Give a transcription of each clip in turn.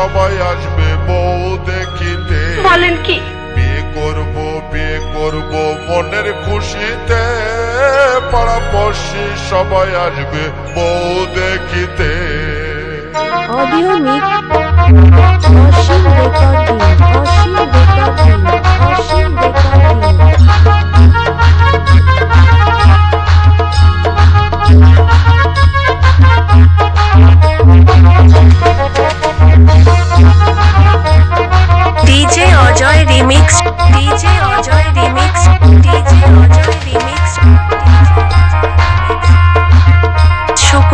সবাই আসবে বউ দেখিতে। বলেন কি? বিয়ে করব বিয়ে করব মনের খুশিতে। পাড়া পশি সবাই আসবে বউ দেখিতে। Audio mic.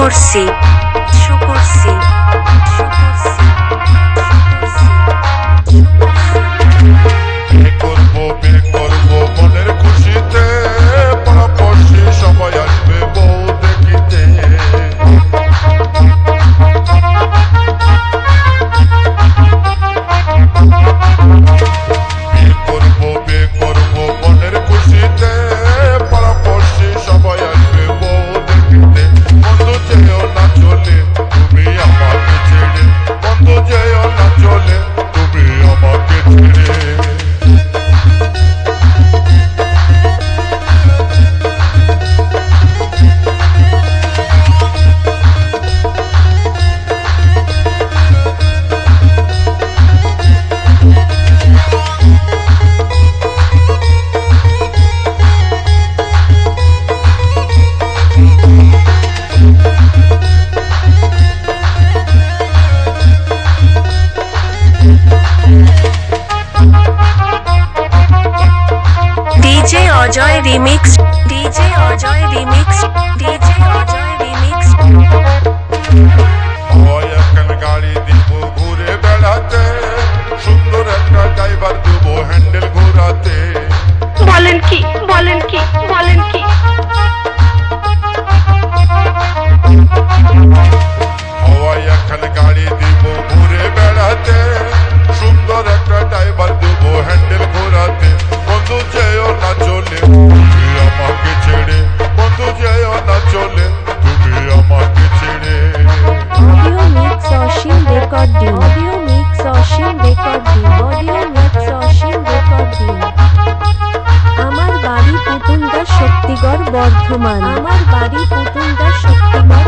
শুকুরসি শুকুরসি DJ Ajay remix DJ Ajay remix DJ Ajay remix. হয় একখান গাড়ি দিব ঘুরে বেড়াতে সুন্দর একটা ড্রাইভার দেবো হ্যান্ডেল ঘোরাতে। বলেন কি বলেন কি বলেন কি। হয় একখান গাড়ি দিব ঘুরে বেড়াতে সুন্দর একটা ড্রাইভার দেবো হ্যান্ডেল ঘোরাতে। বন্ধু অডিও আমার বাড়ি পুতুলদা শক্তিগড় বর্ধমান। আমার বাড়ি পুতুলদা Shaktigarh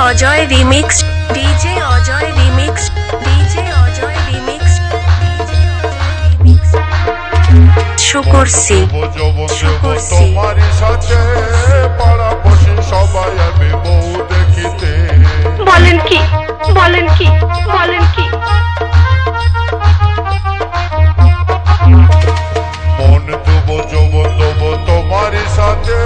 Ajay remix DJ Ajay remix DJ Ajay remix শুকুরসি শুকুরসি বলেন কি বলেন কি বলেন কি। মন তবু তবু তবু তোমার সাথে।